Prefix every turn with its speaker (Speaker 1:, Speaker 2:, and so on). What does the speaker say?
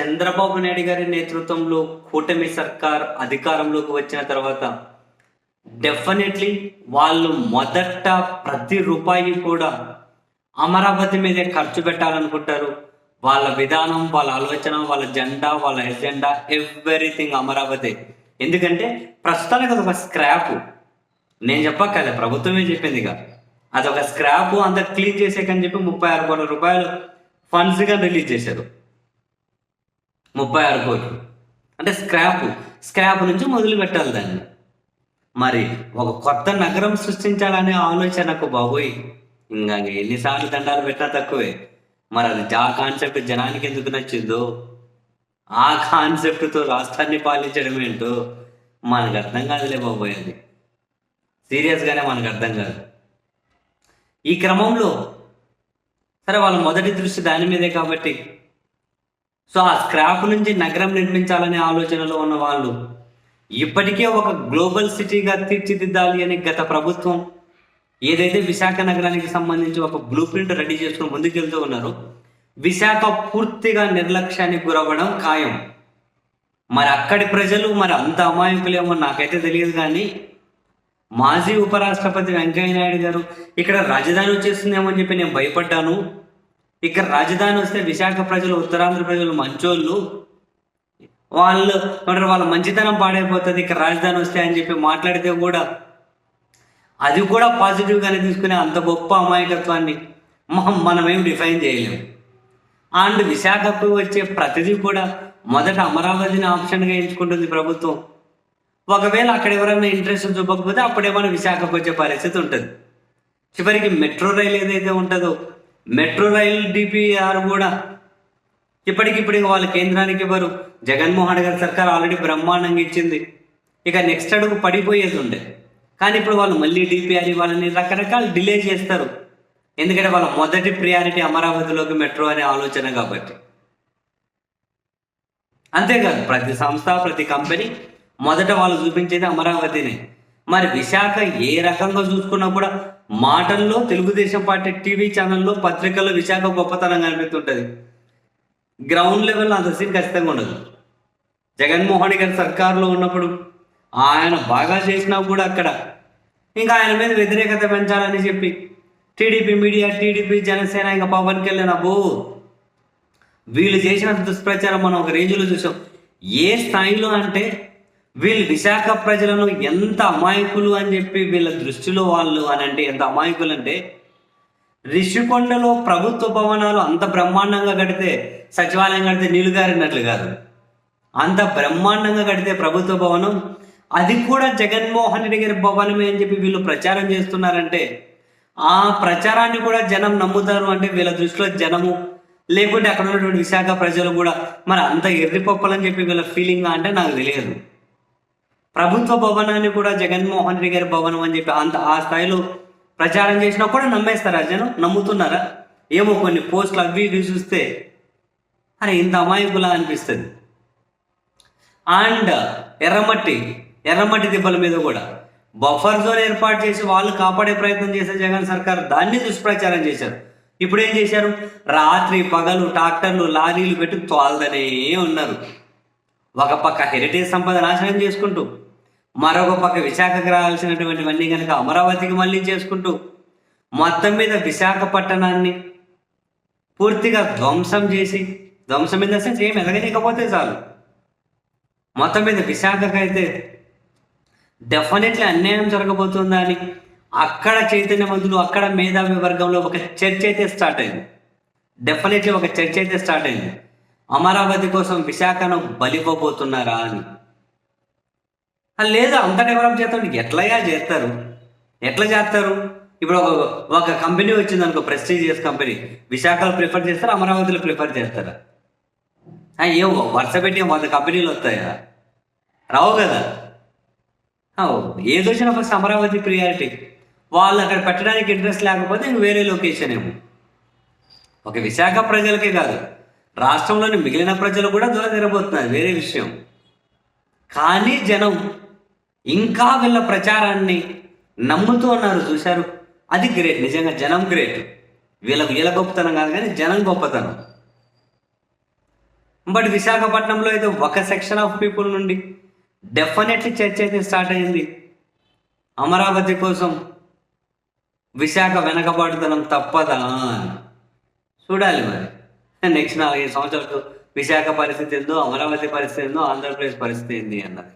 Speaker 1: చంద్రబాబు నాయుడు గారి నేతృత్వంలో కూటమి సర్కార్ అధికారంలోకి వచ్చిన తర్వాత డెఫినెట్లీ వాళ్ళు మొదట ప్రతి రూపాయి కూడా అమరావతి మీదే ఖర్చు పెట్టాలనుకుంటారు. వాళ్ళ విధానం వాళ్ళ ఆలోచన వాళ్ళ జెండా వాళ్ళ ఎజెండా ఎవ్రీథింగ్ అమరావతి. ఎందుకంటే ప్రస్తుతానికి అదొక స్క్రాప్. నేను చెప్పక్కలే ప్రభుత్వమే చెప్పింది ఇక. అదొక స్క్రాప్ అంత క్లీన్ చేసేకని చెప్పి ముప్పై ఆరు కోట్ల రూపాయలు ఫండ్స్గా రిలీజ్ చేశారు. ముప్పై ఆరు కోట్లు. అంటే స్క్రాప్ స్క్రాప్ నుంచి మొదలు పెట్టాలి దాన్ని. మరి ఒక కొత్త నగరం సృష్టించాలనే ఆలోచనకు బాబోయ్. ఇంకా ఎన్నిసార్లు దండాలు పెట్టినా తక్కువే. మరి అది ఆ కాన్సెప్ట్ జనానికి ఎందుకు నచ్చిందో? ఆ కాన్సెప్ట్తో రాష్ట్రాన్ని పాలించడం ఏంటో మనకు అర్థం కాదులే బాబోయ్ అది. సీరియస్గానే మనకు అర్థం కాదు. ఈ క్రమంలో సరే వాళ్ళ మొదటి దృష్టి దాని మీదే కాబట్టి సో ఆ స్క్రాప్ నుంచి నగరం నిర్మించాలనే ఆలోచనలో ఉన్న వాళ్ళు ఇప్పటికే ఒక గ్లోబల్ సిటీగా తీర్చిదిద్దాలి అని గత ప్రభుత్వం ఏదైతే విశాఖ నగరానికి సంబంధించి ఒక బ్లూ ప్రింట్ రెడీ చేసుకుని ముందుకెళ్తూ ఉన్నారో విశాఖ పూర్తిగా నిర్లక్ష్యానికి గురవ్వడం ఖాయం. మరి అక్కడి ప్రజలు మరి అంత అమాయకులేమో నాకైతే తెలియదు కానీ మాజీ ఉపరాష్ట్రపతి వెంకయ్య నాయుడు గారు ఇక్కడ రాజధాని వచ్చేస్తుందేమో అని చెప్పి నేను భయపడ్డాను. ఇక్కడ రాజధాని వస్తే విశాఖ ప్రజలు ఉత్తరాంధ్ర ప్రజలు మంచోళ్ళు. వాళ్ళు ఏమంటారు వాళ్ళ మంచితనం పాడైపోతుంది ఇక్కడ రాజధాని వస్తే అని చెప్పి మాట్లాడితే కూడా అది కూడా పాజిటివ్గానే తీసుకునే అంత గొప్ప అమాయకత్వాన్ని మనమేం డిఫైన్ చేయలేము. అండ్ విశాఖకు వచ్చే ప్రతిదీ కూడా మొదట అమరావతిని ఆప్షన్గా ఎంచుకుంటుంది ప్రభుత్వం. ఒకవేళ అక్కడ ఎవరైనా ఇంట్రెస్ట్ చూపకపోతే అప్పుడేమైనా విశాఖకు వచ్చే పరిస్థితి ఉంటుంది. చివరికి మెట్రో రైలు ఏదైతే ఉంటుందో మెట్రో రైలు డిపిఆర్ కూడా ఇప్పటికిప్పుడు ఇక వాళ్ళ కేంద్రానికి ఇవ్వరు. జగన్మోహన్ గారి సర్కార్ ఆల్రెడీ బ్రహ్మాండంగా ఇచ్చింది. ఇక నెక్స్ట్ అడుగు పడిపోయేది ఉండే. కానీ ఇప్పుడు వాళ్ళు మళ్ళీ డిపిఆర్ ఇవ్వాలని రకరకాల డిలే చేస్తారు. ఎందుకంటే వాళ్ళ మొదటి ప్రియారిటీ అమరావతిలోకి మెట్రో అనే ఆలోచన కాబట్టి. అంతేకాదు ప్రతి సంస్థ ప్రతి కంపెనీ మొదట వాళ్ళు చూపించేది అమరావతినే. మరి విశాఖ ఏ రకంగా చూసుకున్నా కూడా మాటల్లో తెలుగుదేశం పార్టీ టీవీ ఛానల్లో పత్రికల్లో విశాఖ గొప్పతనం కనిపిస్తుంటుంది. గ్రౌండ్ లెవెల్లో అంత సీన్ ఖచ్చితంగా ఉండదు. జగన్మోహన్ గారి సర్కారులో ఉన్నప్పుడు ఆయన బాగా చేసినా కూడా అక్కడ ఇంకా ఆయన మీద వ్యతిరేకత పెంచాలని చెప్పి టీడీపీ మీడియా టీడీపీ జనసేన ఇంకా పవన్ కళ్యాణ్ అబ్బో! వీళ్ళు చేసిన దుష్ప్రచారం మనం ఒక రేంజ్లో చూసాం. ఏ స్థాయిలో అంటే వీళ్ళు విశాఖ ప్రజలను ఎంత అమాయకులు అని చెప్పి వీళ్ళ దృష్టిలో వాళ్ళు అని అంటే ఎంత అమాయకులు అంటే రిషికొండలో ప్రభుత్వ భవనాలు అంత బ్రహ్మాండంగా కడితే సచివాలయం కడితే నీళ్ళు గారినట్లు కాదు. అంత బ్రహ్మాండంగా కడితే ప్రభుత్వ భవనం అది కూడా జగన్మోహన్ రెడ్డి గారి భవనమే అని చెప్పి వీళ్ళు ప్రచారం చేస్తున్నారంటే ఆ ప్రచారాన్ని కూడా జనం నమ్ముతారు అంటే వీళ్ళ దృష్టిలో జనము. లేకుంటే అక్కడ ఉన్నటువంటి విశాఖ ప్రజలు కూడా మరి అంత ఎర్రిపప్పలని చెప్పి వీళ్ళ ఫీలింగ్ అంటే నాకు తెలియదు. ప్రభుత్వ భవనాన్ని కూడా జగన్మోహన్ రెడ్డి గారి భవనం అని చెప్పి అంత ఆ స్థాయిలో ప్రచారం చేసినా కూడా నమ్మేస్తారా జనం? నమ్ముతున్నారా? ఏమో కొన్ని పోస్టులు అవి ఇవి చూస్తే అరే ఇంత అమాయకులా అనిపిస్తుంది. అండ్ ఎర్రమట్టి ఎర్రమట్టి దిబ్బల మీద కూడా బఫర్ జోన్ ఏర్పాటు చేసి వాళ్ళు కాపాడే ప్రయత్నం చేసే జగన్ సర్కార్ దాన్ని దుష్ప్రచారం చేశారు. ఇప్పుడు ఏం చేశారు? రాత్రి పగలు ట్రాక్టర్లు లారీలు పెట్టి తోల్దనే ఉన్నారు. ఒక పక్క హెరిటేజ్ సంపద నాశనం చేసుకుంటూ మరొక పక్క విశాఖకు రావాల్సినటువంటివన్నీ కనుక అమరావతికి మళ్ళీ చేసుకుంటూ మొత్తం మీద విశాఖపట్టణాన్ని పూర్తిగా ధ్వంసం చేసి ధ్వంసం మీద సెన్స్ ఏం ఎదగలేకపోతే చాలు. మొత్తం మీద విశాఖకైతే డెఫినెట్లీ అన్యాయం జరగబోతుందా అని అక్కడ చైతన్యవంతులు అక్కడ మేధావి వర్గంలో ఒక చర్చ అయితే స్టార్ట్ అయింది. డెఫినెట్లీ ఒక చర్చ అయితే స్టార్ట్ అయింది. అమరావతి కోసం విశాఖను బలిపోబోతున్నారా అని. లేదు అంత డెవలప్ చేస్తాడు ఎట్లయా చేస్తారు? ఎట్లా చేస్తారు? ఇప్పుడు ఒక ఒక కంపెనీ వచ్చింది అనుకో ప్రెస్టీజియస్ కంపెనీ విశాఖలో ప్రిఫర్ చేస్తారు అమరావతిలో ప్రిఫర్ చేస్తారా? ఏం వరుస పెట్టి వంద కంపెనీలు వస్తాయా? రావు కదా. ఏది వచ్చినా ఫస్ట్ అమరావతి ప్రియారిటీ వాళ్ళు అక్కడ పెట్టడానికి ఇంట్రెస్ట్ లేకపోతే ఇంక వేరే లొకేషన్ ఏమో. ఒక విశాఖ ప్రజలకే కాదు రాష్ట్రంలోని మిగిలిన ప్రజలు కూడా దూరం తిరగబోతున్నారు వేరే విషయం. కానీ జనం ఇంకా వీళ్ళ ప్రచారాన్ని నమ్ముతూ ఉన్నారు చూశారు? అది గ్రేట్ నిజంగా జనం గ్రేట్ వీళ్ళకు వీళ్ళ గొప్పతనం కాదు కానీ జనం గొప్పతనం. బట్ విశాఖపట్నంలో అయితే ఒక సెక్షన్ ఆఫ్ పీపుల్ నుండి డెఫినెట్లీ చర్చ అయితే స్టార్ట్ అయింది. అమరావతి కోసం విశాఖ వెనకబాటుతనం తప్పదా అని. చూడాలి మరి. నెక్స్ట్ నాలుగైదు సంవత్సరాలకు విశాఖ పరిస్థితి ఏందో అమరావతి పరిస్థితి ఏందో ఆంధ్రప్రదేశ్ పరిస్థితి ఏంది అన్నది.